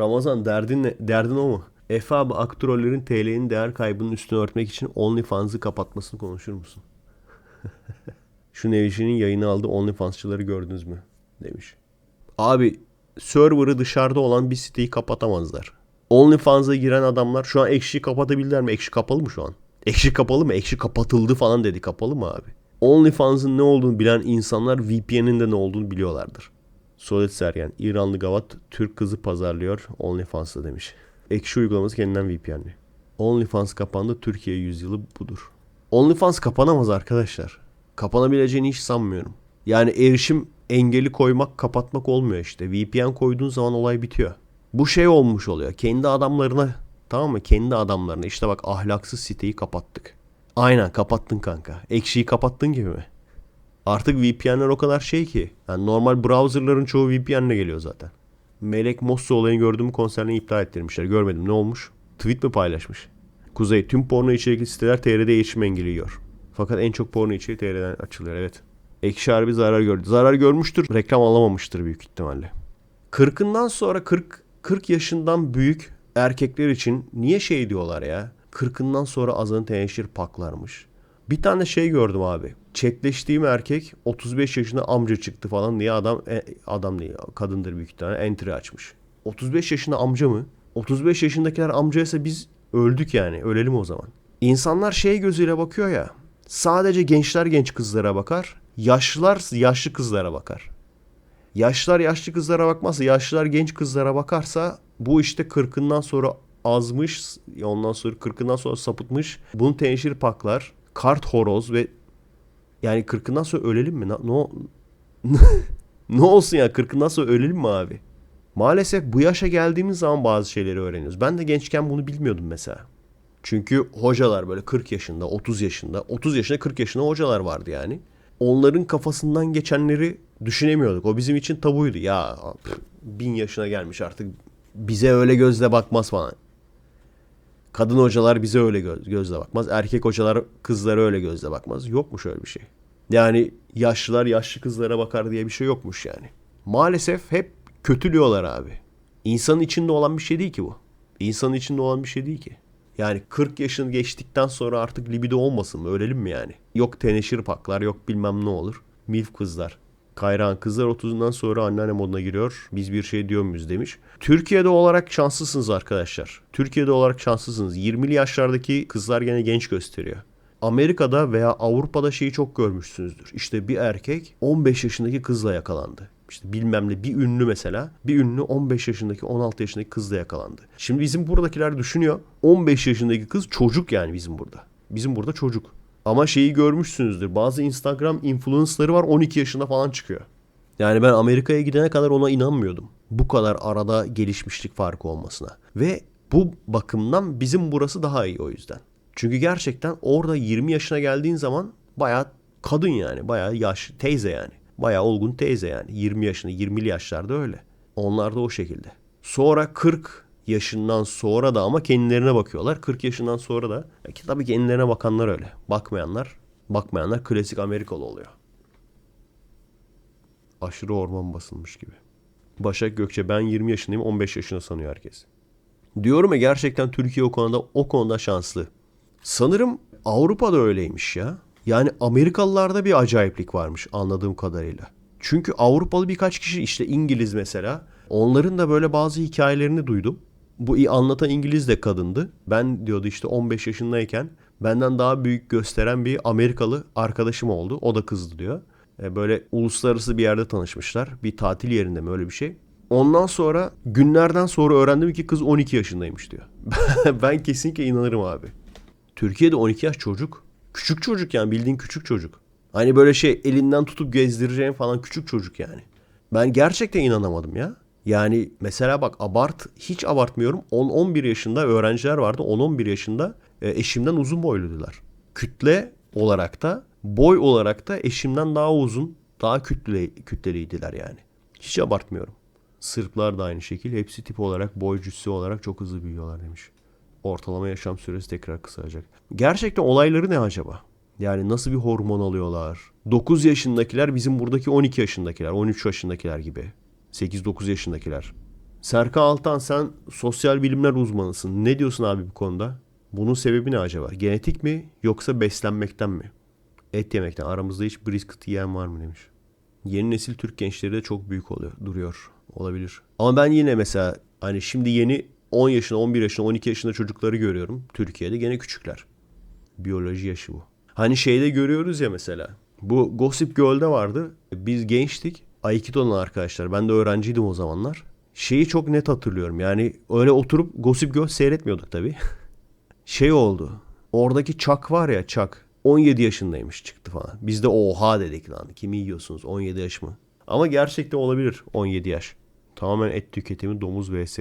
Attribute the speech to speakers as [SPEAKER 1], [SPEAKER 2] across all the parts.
[SPEAKER 1] Ramazan derdin ne? Derdin o mu? Efe abi aktörlerin TL'nin değer kaybının üstünü örtmek için OnlyFans'ı kapatmasını konuşur musun? Şu Nevşin'in yayını aldı OnlyFans'çıları gördünüz mü? Demiş. Abi server'ı dışarıda olan bir siteyi kapatamazlar. OnlyFans'a giren adamlar şu an ekşi kapatabildiler mi? Ekşi kapalı mı şu an? Ekşi kapalı mı? Ekşi kapatıldı falan dedi. Kapalı mı abi? OnlyFans'ın ne olduğunu bilen insanlar VPN'in de ne olduğunu biliyorlardır. Solet Sergen, İranlı gavat Türk kızı pazarlıyor OnlyFans'ta demiş. Ekşi uygulaması kendinden VPN'li. OnlyFans kapandı Türkiye yüzyılı budur. OnlyFans kapanamaz arkadaşlar. Kapanabileceğini hiç sanmıyorum. Yani erişim engeli koymak kapatmak olmuyor işte. VPN koyduğun zaman olay bitiyor. Bu şey olmuş oluyor. Kendi adamlarına tamam mı? Kendi adamlarına işte bak ahlaksız siteyi kapattık. Aynen kapattın kanka. Ekşiyi kapattın gibi mi? Artık VPN'ler o kadar şey ki. Yani normal browserların çoğu VPN'le geliyor zaten. Melek Mosso olayını gördüğüm konserini iptal ettirmişler. Görmedim ne olmuş? Tweet mi paylaşmış? Kuzey tüm porno içerikli siteler TR'de erişim engelliyor. Fakat en çok porno içeriği TR'den açılıyor evet. Ekşi harbi zarar gördü. Zarar görmüştür. Reklam alamamıştır büyük ihtimalle. 40'ından sonra 40 40 yaşından büyük erkekler için niye şey diyorlar ya? 40'ından sonra azın teneşir paklarmış. Bir tane şey gördüm abi. Chatleştiğim erkek 35 yaşında amca çıktı falan diye adam e, adam değil kadındır büyük ihtimalle entry açmış. 35 yaşında amca mı? 35 yaşındakiler amcaysa biz öldük yani. Ölelim o zaman. İnsanlar şey gözüyle bakıyor ya. Sadece gençler genç kızlara bakar. Yaşlılar yaşlı kızlara bakar. Yaşlılar yaşlı kızlara bakmazsa, yaşlılar genç kızlara bakarsa bu işte 40'ından sonra azmış, ondan sonra 40'ından sonra sapıtmış. Bunu teneşir paklar, kart horoz ve yani 40'ından sonra ölelim mi? Ne, ne, olsun ya 40'ından sonra ölelim mi abi? Maalesef bu yaşa geldiğimiz zaman bazı şeyleri öğreniyoruz. Ben de gençken bunu bilmiyordum mesela. Çünkü hocalar böyle 40 yaşında, 30 yaşında, 30 yaşında 40 yaşında hocalar vardı yani. Onların kafasından geçenleri düşünemiyorduk. O bizim için tabuydu. Ya bin yaşına gelmiş artık bize öyle gözle bakmaz falan. Kadın hocalar bize öyle göz, gözle bakmaz. Erkek hocalar kızlara öyle gözle bakmaz. Yokmuş öyle bir şey. Yani yaşlılar yaşlı kızlara bakar diye bir şey yokmuş yani. Maalesef hep kötülüyorlar abi. İnsanın içinde olan bir şey değil ki bu. İnsanın içinde olan bir şey değil ki. Yani 40 yaşını geçtikten sonra artık libido olmasın mı? Ölelim mi yani? Yok teneşir paklar, yok bilmem ne olur. Milf kızlar. Kayran kızlar 30'undan sonra anneanne moduna giriyor. Biz bir şey diyor muyuz demiş. Türkiye'de olarak şanslısınız arkadaşlar. Türkiye'de olarak şanslısınız. 20'li yaşlardaki kızlar gene genç gösteriyor. Amerika'da veya Avrupa'da şeyi çok görmüşsünüzdür. İşte bir erkek 15 yaşındaki kızla yakalandı. İşte bilmem ne bir ünlü mesela bir ünlü 15 yaşındaki 16 yaşındaki kızla yakalandı. Şimdi bizim buradakiler düşünüyor 15 yaşındaki kız çocuk yani bizim burada. Bizim burada çocuk. Ama şeyi görmüşsünüzdür. Bazı Instagram influencerları var 12 yaşında falan çıkıyor. Yani ben Amerika'ya gidene kadar ona inanmıyordum. Bu kadar arada gelişmişlik farkı olmasına. Ve bu bakımdan bizim burası daha iyi o yüzden. Çünkü gerçekten orada 20 yaşına geldiğin zaman bayağı kadın yani. Bayağı yaş teyze yani. Bayağı olgun teyze yani. 20 yaşında 20'li yaşlarda öyle. Onlar da o şekilde. Sonra 40 yaşından sonra da ama kendilerine bakıyorlar. 40 yaşından sonra da e, tabii kendilerine bakanlar öyle. Bakmayanlar, bakmayanlar klasik Amerikalı oluyor. Aşırı orman basılmış gibi. Başak Gökçe ben 20 yaşındayım 15 yaşında sanıyor herkes. Diyorum ya gerçekten Türkiye o konuda o konuda şanslı. Sanırım Avrupa'da öyleymiş ya. Yani Amerikalılarda bir acayiplik varmış anladığım kadarıyla. Çünkü Avrupalı birkaç kişi işte İngiliz mesela. Onların da böyle bazı hikayelerini duydum. Bu anlatan İngiliz de kadındı. Ben diyordu işte 15 yaşındayken benden daha büyük gösteren bir Amerikalı arkadaşım oldu. O da kızdı diyor. E, böyle uluslararası bir yerde tanışmışlar. Bir tatil yerinde mi öyle bir şey. Ondan sonra günlerden sonra öğrendim ki kız 12 yaşındaymış diyor. ben kesinlikle inanırım abi. Türkiye'de 12 yaş çocuk. Küçük çocuk yani bildiğin küçük çocuk. Hani böyle şey elinden tutup gezdireceğin falan küçük çocuk yani. Ben gerçekten inanamadım ya. Yani mesela bak abart hiç abartmıyorum 10-11 yaşında öğrenciler vardı 10-11 yaşında e, eşimden uzun boyluydular. Kütle olarak da boy olarak da eşimden daha uzun daha kütle, kütleliydiler yani. Hiç abartmıyorum. Sırplar da aynı şekilde hepsi tip olarak boy cüssü olarak çok hızlı büyüyorlar demiş. Ortalama yaşam süresi tekrar kısalacak. Gerçekten olayları ne acaba? Yani nasıl bir hormon alıyorlar? 9 yaşındakiler bizim buradaki 12 yaşındakiler, 13 yaşındakiler gibi. 8-9 yaşındakiler. Serkan Altan sen sosyal bilimler uzmanısın. Ne diyorsun abi bu konuda? Bunun sebebi ne acaba? Genetik mi yoksa beslenmekten mi? Et yemekten. Aramızda hiç brisket yiyen var mı demiş. Yeni nesil Türk gençleri de çok büyük oluyor, duruyor. Olabilir. Ama ben yine mesela hani şimdi yeni 10 yaşında, 11 yaşında, 12 yaşında çocukları görüyorum. Türkiye'de gene küçükler. Biyoloji yaşı bu. Hani şeyde görüyoruz ya mesela. Bu Gossip Girl'de vardı. Biz gençtik. Aikido'nun arkadaşlar. Ben de öğrenciydim o zamanlar. Şeyi çok net hatırlıyorum. Yani öyle oturup Gossip Girl seyretmiyorduk tabii. şey oldu. Oradaki Chuck var ya Chuck. 17 yaşındaymış çıktı falan. Biz de oha dedik lan. Kimi yiyorsunuz 17 yaş mı? Ama gerçekten olabilir 17 yaş. Tamamen et tüketimi domuz vs.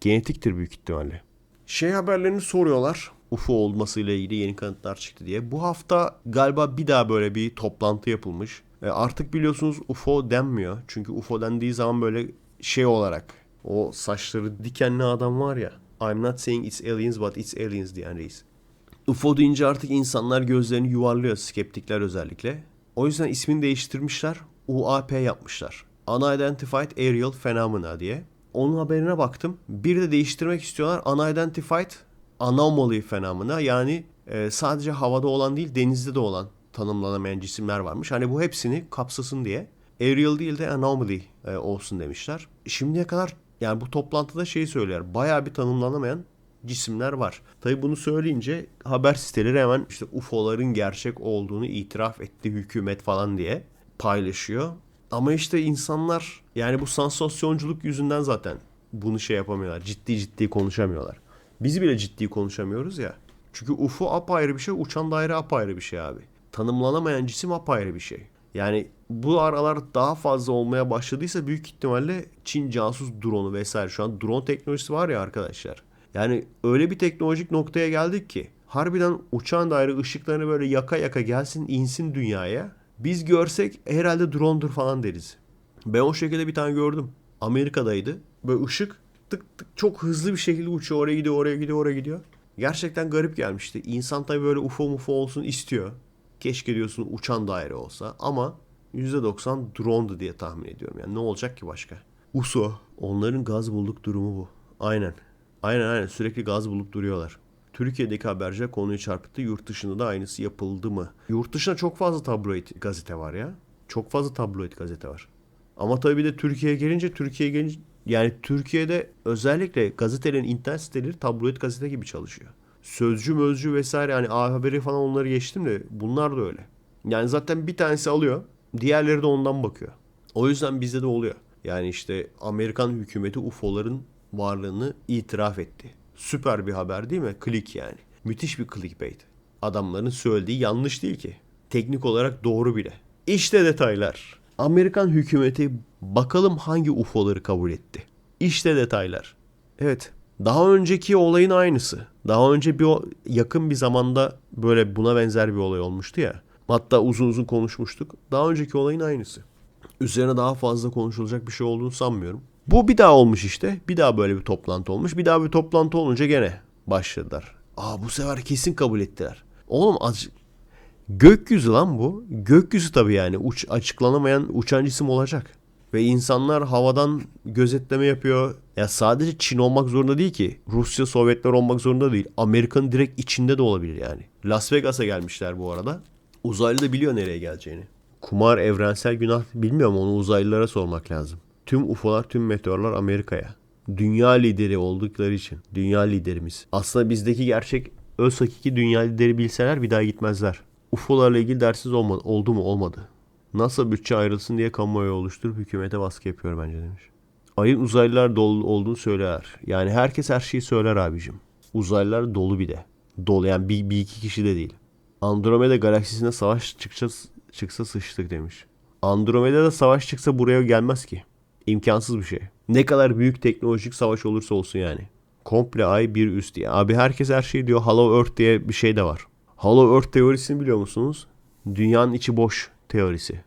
[SPEAKER 1] Genetiktir büyük ihtimalle. Şey haberlerini soruyorlar. UFO olmasıyla ilgili yeni kanıtlar çıktı diye. Bu hafta galiba bir daha böyle bir toplantı yapılmış. E artık biliyorsunuz UFO denmiyor. Çünkü UFO dendiği zaman böyle şey olarak o saçları dikenli adam var ya. I'm not saying it's aliens but it's aliens diyen reis. UFO deyince artık insanlar gözlerini yuvarlıyor skeptikler özellikle. O yüzden ismini değiştirmişler. UAP yapmışlar. Unidentified Aerial Phenomena diye. Onun haberine baktım. Bir de değiştirmek istiyorlar. Unidentified Anomaly Phenomena yani e, sadece havada olan değil denizde de olan tanımlanamayan cisimler varmış. Hani bu hepsini kapsasın diye. Aerial değil de anomaly e, olsun demişler. Şimdiye kadar yani bu toplantıda şeyi söyler. Bayağı bir tanımlanamayan cisimler var. Tabi bunu söyleyince haber siteleri hemen işte UFO'ların gerçek olduğunu itiraf etti hükümet falan diye paylaşıyor. Ama işte insanlar yani bu sansasyonculuk yüzünden zaten bunu şey yapamıyorlar. Ciddi ciddi konuşamıyorlar. Biz bile ciddi konuşamıyoruz ya. Çünkü UFO apayrı bir şey, uçan daire apayrı bir şey abi. Tanımlanamayan cisim apayrı bir şey. Yani bu aralar daha fazla olmaya başladıysa büyük ihtimalle Çin casus drone'u vesaire. Şu an drone teknolojisi var ya arkadaşlar. Yani öyle bir teknolojik noktaya geldik ki harbiden uçan daire ışıklarını böyle yaka yaka gelsin insin dünyaya. Biz görsek herhalde drone'dur falan deriz. Ben o şekilde bir tane gördüm. Amerika'daydı. Böyle ışık tık tık çok hızlı bir şekilde uçuyor. Oraya gidiyor, oraya gidiyor, oraya gidiyor. Gerçekten garip gelmişti. İnsan tabii böyle UFO mufo olsun istiyor. Keşke diyorsun uçan daire olsa ama %90 drone'du diye tahmin ediyorum. Yani ne olacak ki başka? USO. Onların gaz bulduk durumu bu. Aynen. Aynen aynen sürekli gaz bulup duruyorlar. Türkiye'deki haberciler konuyu çarpıttı. Yurt dışında da aynısı yapıldı mı? Yurt dışında çok fazla tabloid gazete var ya. Çok fazla tabloid gazete var. Ama tabii bir de Türkiye'ye gelince Türkiye'ye gelince yani Türkiye'de özellikle gazetelerin internet siteleri tabloid gazete gibi çalışıyor. Sözcü mözcü vesaire hani A Haberi falan onları geçtim de bunlar da öyle. Yani zaten bir tanesi alıyor diğerleri de ondan bakıyor. O yüzden bizde de oluyor. Yani işte Amerikan hükümeti UFO'ların varlığını itiraf etti. Süper bir haber değil mi? Klik yani. Müthiş bir clickbait. Adamların söylediği yanlış değil ki. Teknik olarak doğru bile. İşte detaylar. Amerikan hükümeti bakalım hangi UFO'ları kabul etti. İşte detaylar. Evet. Daha önceki olayın aynısı. Daha önce bir yakın bir zamanda böyle buna benzer bir olay olmuştu ya. Hatta uzun uzun konuşmuştuk. Daha önceki olayın aynısı. Üzerine daha fazla konuşulacak bir şey olduğunu sanmıyorum. Bu bir daha olmuş işte. Bir daha böyle bir toplantı olmuş. Bir daha bir toplantı olunca gene başladılar. Aa bu sefer kesin kabul ettiler. Oğlum az... Gökyüzü lan bu. Gökyüzü tabii yani. Uç, açıklanamayan uçan cisim olacak. Ve insanlar havadan gözetleme yapıyor. Ya sadece Çin olmak zorunda değil ki. Rusya, Sovyetler olmak zorunda değil. Amerika'nın direkt içinde de olabilir yani. Las Vegas'a gelmişler bu arada. Uzaylı da biliyor nereye geleceğini. Kumar evrensel günah bilmiyorum onu uzaylılara sormak lazım. Tüm UFO'lar, tüm meteorlar Amerika'ya. Dünya lideri oldukları için. Dünya liderimiz. Aslında bizdeki gerçek öz hakiki dünya lideri bilseler bir daha gitmezler. UFO'larla ilgili dersiz olmadı, oldu mu olmadı. NASA bütçe ayrılsın diye kamuoyu oluşturup hükümete baskı yapıyor bence demiş. Ayın uzaylılar dolu olduğunu söyler. Yani herkes her şeyi söyler abicim. Uzaylılar dolu bir de. Dolu yani bir, bir iki kişi de değil. Andromeda galaksisine savaş çıksa, çıksa sıçtık demiş. Andromeda'da savaş çıksa buraya gelmez ki. İmkansız bir şey. Ne kadar büyük teknolojik savaş olursa olsun yani. Komple ay bir üst diye. Abi herkes her şey diyor. Hollow Earth diye bir şey de var. Hollow Earth teorisini biliyor musunuz? Dünyanın içi boş teorisi.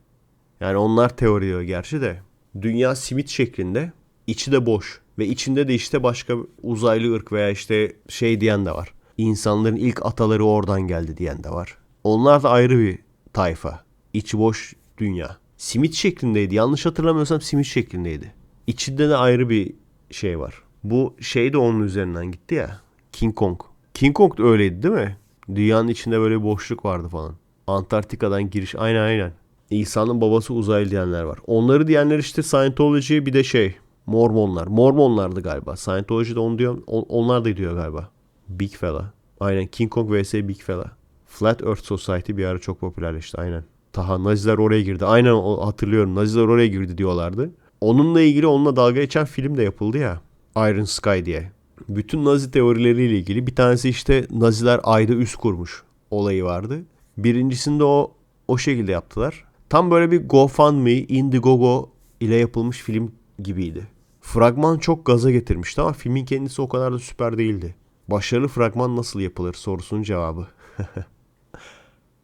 [SPEAKER 1] Yani onlar teori diyor gerçi de. Dünya simit şeklinde. içi de boş. Ve içinde de işte başka uzaylı ırk veya işte şey diyen de var. İnsanların ilk ataları oradan geldi diyen de var. Onlar da ayrı bir tayfa. İçi boş dünya. Simit şeklindeydi. Yanlış hatırlamıyorsam simit şeklindeydi. İçinde de ayrı bir şey var. Bu şey de onun üzerinden gitti ya. King Kong. King Kong da öyleydi değil mi? Dünyanın içinde böyle bir boşluk vardı falan. Antarktika'dan giriş. Aynen aynen. İsa'nın babası uzaylı diyenler var. Onları diyenler işte Scientology bir de şey Mormonlar. Mormonlardı galiba. Scientology de onu diyor. on- Onlar da diyor galiba. Big Fella. Aynen King Kong vs Big Fella. Flat Earth Society bir ara çok popülerleşti aynen. Taha Naziler oraya girdi. Aynen hatırlıyorum. Naziler oraya girdi diyorlardı. Onunla ilgili onunla dalga geçen film de yapıldı ya. Iron Sky diye. Bütün Nazi teorileriyle ilgili bir tanesi işte Naziler ayda üs kurmuş olayı vardı. Birincisinde o o şekilde yaptılar. Tam böyle bir GoFundMe, Indiegogo ile yapılmış film gibiydi. Fragman çok gaza getirmişti ama filmin kendisi o kadar da süper değildi. Başarılı fragman nasıl yapılır sorusunun cevabı.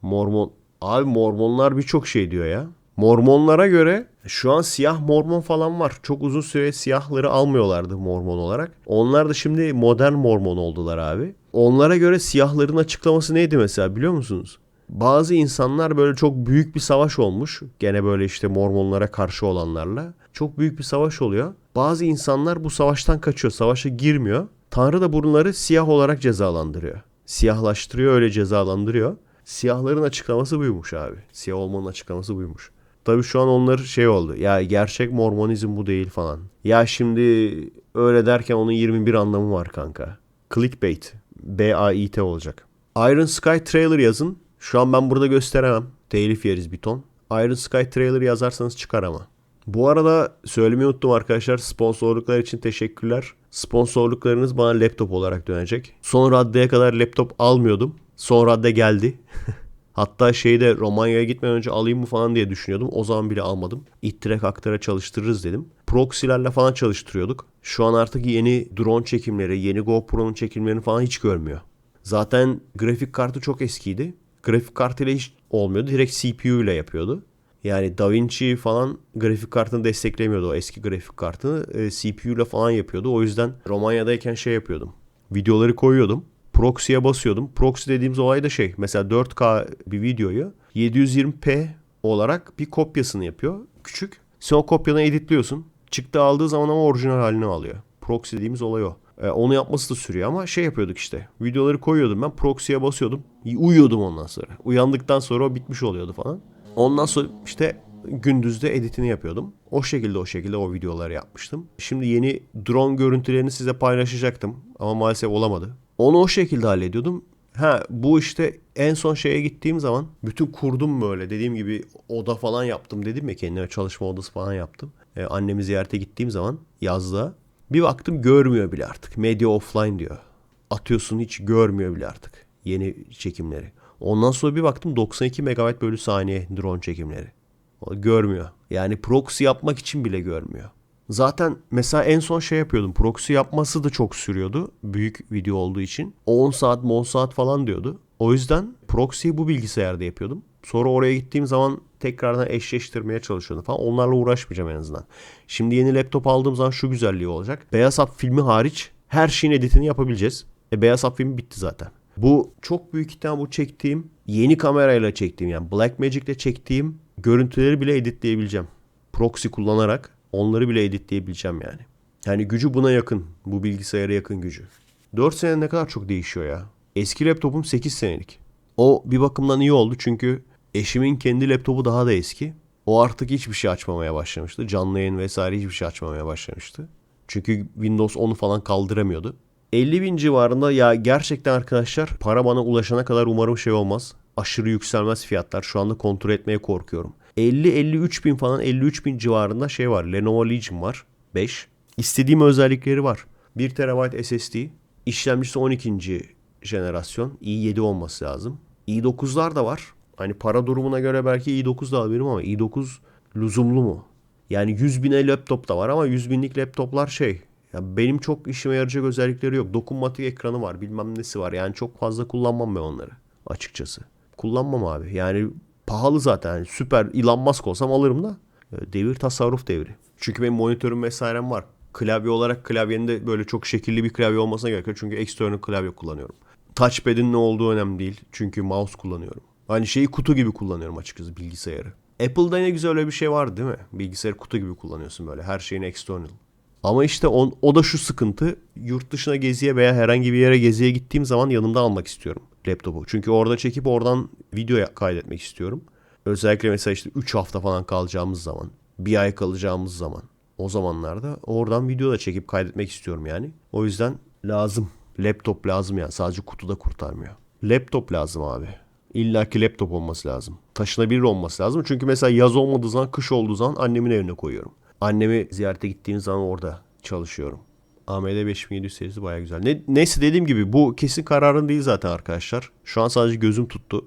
[SPEAKER 1] Mormon. Abi Mormonlar birçok şey diyor ya. Mormonlara göre şu an siyah Mormon falan var. Çok uzun süre siyahları almıyorlardı Mormon olarak. Onlar da şimdi modern Mormon oldular abi. Onlara göre siyahların açıklaması neydi mesela biliyor musunuz? Bazı insanlar böyle çok büyük bir savaş olmuş. Gene böyle işte Mormonlara karşı olanlarla. Çok büyük bir savaş oluyor. Bazı insanlar bu savaştan kaçıyor. Savaşa girmiyor. Tanrı da bunları siyah olarak cezalandırıyor. Siyahlaştırıyor öyle cezalandırıyor. Siyahların açıklaması buymuş abi. Siyah olmanın açıklaması buymuş. Tabii şu an onlar şey oldu. Ya gerçek Mormonizm bu değil falan. Ya şimdi öyle derken onun 21 anlamı var kanka. Clickbait. B-A-I-T olacak. Iron Sky trailer yazın. Şu an ben burada gösteremem. Telif yeriz bir ton. Iron Sky trailer yazarsanız çıkar ama. Bu arada söylemeyi unuttum arkadaşlar. Sponsorluklar için teşekkürler. Sponsorluklarınız bana laptop olarak dönecek. Son raddeye kadar laptop almıyordum. Son radde geldi. Hatta şeyde Romanya'ya gitmeden önce alayım mı falan diye düşünüyordum. O zaman bile almadım. İttirek aktıra çalıştırırız dedim. Proxy'lerle falan çalıştırıyorduk. Şu an artık yeni drone çekimleri, yeni GoPro'nun çekimlerini falan hiç görmüyor. Zaten grafik kartı çok eskiydi. Grafik kartıyla hiç olmuyordu. Direkt CPU ile yapıyordu. Yani DaVinci falan grafik kartını desteklemiyordu o eski grafik kartını. E, CPU ile falan yapıyordu. O yüzden Romanya'dayken şey yapıyordum. Videoları koyuyordum. Proxy'ye basıyordum. Proxy dediğimiz olay da şey. Mesela 4K bir videoyu 720p olarak bir kopyasını yapıyor. Küçük. Sen o kopyanı editliyorsun. Çıktı aldığı zaman ama orijinal halini alıyor. Proxy dediğimiz olay o. E, onu yapması da sürüyor ama şey yapıyorduk işte. Videoları koyuyordum ben. Proxy'ye basıyordum. Uyuyordum ondan sonra. Uyandıktan sonra o bitmiş oluyordu falan. Ondan sonra işte gündüzde editini yapıyordum. O şekilde o şekilde o videoları yapmıştım. Şimdi yeni drone görüntülerini size paylaşacaktım ama maalesef olamadı. Onu o şekilde hallediyordum. Ha bu işte en son şeye gittiğim zaman bütün kurdum böyle dediğim gibi oda falan yaptım dedim ya kendime çalışma odası falan yaptım. Ee, annemi ziyarete gittiğim zaman yazda bir baktım görmüyor bile artık. Medya offline diyor. Atıyorsun hiç görmüyor bile artık yeni çekimleri. Ondan sonra bir baktım 92 MB bölü saniye drone çekimleri. Görmüyor. Yani proxy yapmak için bile görmüyor. Zaten mesela en son şey yapıyordum. Proxy yapması da çok sürüyordu. Büyük video olduğu için. 10 saat 10 saat falan diyordu. O yüzden proxy'yi bu bilgisayarda yapıyordum. Sonra oraya gittiğim zaman tekrardan eşleştirmeye çalışıyordum falan. Onlarla uğraşmayacağım en azından. Şimdi yeni laptop aldığım zaman şu güzelliği olacak. Beyaz Hap filmi hariç her şeyin editini yapabileceğiz. E, Beyaz Hap filmi bitti zaten. Bu çok büyük ihtimal bu çektiğim yeni kamerayla çektiğim yani Blackmagic'le çektiğim görüntüleri bile editleyebileceğim. Proxy kullanarak onları bile editleyebileceğim yani. Yani gücü buna yakın. Bu bilgisayara yakın gücü. 4 sene ne kadar çok değişiyor ya. Eski laptopum 8 senelik. O bir bakımdan iyi oldu çünkü eşimin kendi laptopu daha da eski. O artık hiçbir şey açmamaya başlamıştı. Canlı yayın vesaire hiçbir şey açmamaya başlamıştı. Çünkü Windows 10'u falan kaldıramıyordu. 50 bin civarında ya gerçekten arkadaşlar para bana ulaşana kadar umarım şey olmaz. Aşırı yükselmez fiyatlar. Şu anda kontrol etmeye korkuyorum. 50-53 bin falan 53 bin civarında şey var. Lenovo Legion var. 5. İstediğim özellikleri var. 1 TB SSD. İşlemcisi 12. jenerasyon. i7 olması lazım. i9'lar da var. Hani para durumuna göre belki i9 da alabilirim ama i9 lüzumlu mu? Yani 100 bine laptop da var ama 100 binlik laptoplar şey ya benim çok işime yarayacak özellikleri yok. Dokunmatik ekranı var, bilmem nesi var. Yani çok fazla kullanmam ben onları açıkçası. Kullanmam abi. Yani pahalı zaten. Yani süper Elon Musk olsam alırım da. E, Devir tasarruf devri. Çünkü benim monitörüm vesairem var. Klavye olarak klavyenin de böyle çok şekilli bir klavye olmasına gerek yok. Çünkü external klavye kullanıyorum. Touchpad'in ne olduğu önemli değil. Çünkü mouse kullanıyorum. Hani şeyi kutu gibi kullanıyorum açıkçası bilgisayarı. Apple'da ne güzel öyle bir şey vardı değil mi? Bilgisayarı kutu gibi kullanıyorsun böyle. Her şeyin external. Ama işte on, o da şu sıkıntı. Yurt dışına geziye veya herhangi bir yere geziye gittiğim zaman yanımda almak istiyorum laptopu. Çünkü orada çekip oradan video kaydetmek istiyorum. Özellikle mesela işte 3 hafta falan kalacağımız zaman, bir ay kalacağımız zaman. O zamanlarda oradan video da çekip kaydetmek istiyorum yani. O yüzden lazım. Laptop lazım yani. Sadece kutuda kurtarmıyor. Laptop lazım abi. İlla ki laptop olması lazım. Taşınabilir olması lazım. Çünkü mesela yaz olmadığı zaman, kış olduğu zaman annemin evine koyuyorum. Annemi ziyarete gittiğim zaman orada çalışıyorum. AMD 5700 serisi baya güzel. Ne, neyse dediğim gibi bu kesin kararın değil zaten arkadaşlar. Şu an sadece gözüm tuttu.